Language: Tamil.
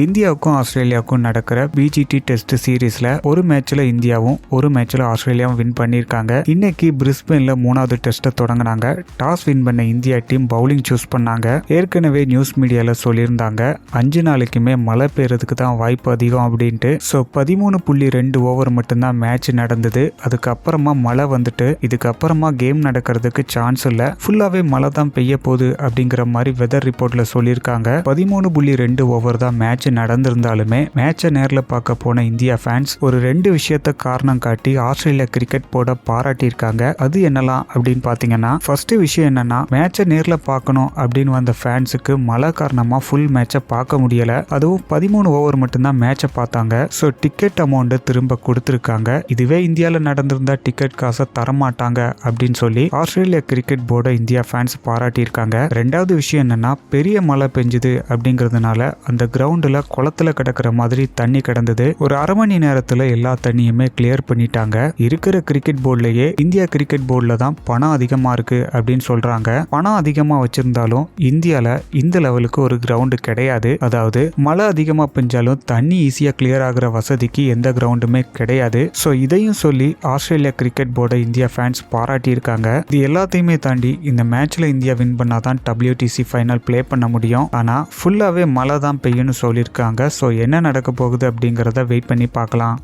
இந்தியாவுக்கும் ஆஸ்திரேலியாவுக்கும் நடக்கிற பிஜிடி டெஸ்ட் சீரீஸ்ல ஒரு மேட்ச்ல இந்தியாவும் ஒரு மேட்ச்ல ஆஸ்திரேலியாவும் வின் பண்ணியிருக்காங்க. இன்னைக்கு பிரிஸ்பெயின்ல மூணாவது டெஸ்ட்டை தொடங்கினாங்க. டாஸ் வின் பண்ண இந்தியா டீம் பவுலிங் சூஸ் பண்ணாங்க. ஏற்கனவே நியூஸ் மீடியால சொல்லியிருந்தாங்க அஞ்சு நாளைக்குமே மழை பெய்யறதுக்கு தான் வாய்ப்பு அதிகம் அப்படின்ட்டு. ஸோ பதிமூணு புள்ளி ரெண்டு ஓவர் மட்டும்தான் மேட்ச் நடந்தது. அதுக்கப்புறமா மழை வந்துட்டு இதுக்கப்புறமா கேம் நடக்கிறதுக்கு சான்ஸ் இல்லை. ஃபுல்லாவே மழை தான் பெய்ய போகுது அப்படிங்கிற மாதிரி வெதர் ரிப்போர்ட்ல சொல்லியிருக்காங்க. பதிமூணு புள்ளி ரெண்டு ஓவர் தான் மேட்ச் நடந்திருந்தாலுமே மேட்சை நேரில் பார்க்க போன இந்தியா ஃபேன்ஸ் ஒரு ரெண்டு விஷயத்த காரணம் காட்டி ஆஸ்திரேலியா கிரிக்கெட் போர்டை பாராட்டியிருக்காங்க. அது என்னலாம் அப்படின்னு பார்த்தீங்கன்னா ஃபர்ஸ்ட் விஷயம் என்னன்னா மேட்சை நேரில் பார்க்கணும் அப்படின்னு வந்த ஃபேன்ஸுக்கு மழை காரணமாக ஃபுல் மேட்சை பார்க்க முடியல. அதுவும் பதிமூணு ஓவர் மட்டும்தான் மேட்சை பார்த்தாங்க. ஸோ டிக்கெட் அமௌண்ட்டு திரும்ப கொடுத்துருக்காங்க. இதுவே இந்தியாவில் நடந்திருந்தா டிக்கெட் காசை தரமாட்டாங்க அப்படின்னு சொல்லி ஆஸ்திரேலியா கிரிக்கெட் போர்டை இந்தியா ஃபேன்ஸ் பாராட்டியிருக்காங்க. ரெண்டாவது விஷயம் என்னன்னா பெரிய மழை பெஞ்சுது அப்படிங்கிறதுனால அந்த கிரவுண்டில் குளத்துல கிடக்கிற மாதிரி தண்ணி கிடந்தது. ஒரு அரை மணி நேரத்தில் எல்லா தண்ணியுமே கிளியர் பண்ணிட்டாங்க. இருக்கிற கிரிக்கெட் போர்ட்லயே இந்தியா கிரிக்கெட் போர்டில் தான் பணம் அதிகமாக இருக்கு அப்படின்னு சொல்றாங்க. பணம் அதிகமாக வச்சிருந்தாலும் இந்தியாவில் இந்த லெவலுக்கு ஒரு கிரவுண்டு கிடையாது. அதாவது மழை அதிகமாக பெஞ்சாலும் தண்ணி ஈஸியாக கிளியர் ஆகுற வசதிக்கு எந்த கிரவுண்டுமே கிடையாது. ஸோ இதையும் சொல்லி ஆஸ்திரேலியா கிரிக்கெட் போர்டை இந்தியா ஃபேன்ஸ் பாராட்டியிருக்காங்க. இது எல்லாத்தையுமே தாண்டி இந்த மேட்ச்ல இந்தியா வின் பண்ணாதான் டபிள்யூடிசி ஃபைனல் ப்ளே பண்ண முடியும். ஆனால் ஃபுல்லாகவே மழை தான் பெய்யும்னு சொல்லியிருக்காங்க. ஸோ என்ன நடக்க போகுது அப்படிங்கிறத வெயிட் பண்ணி பார்க்கலாம்.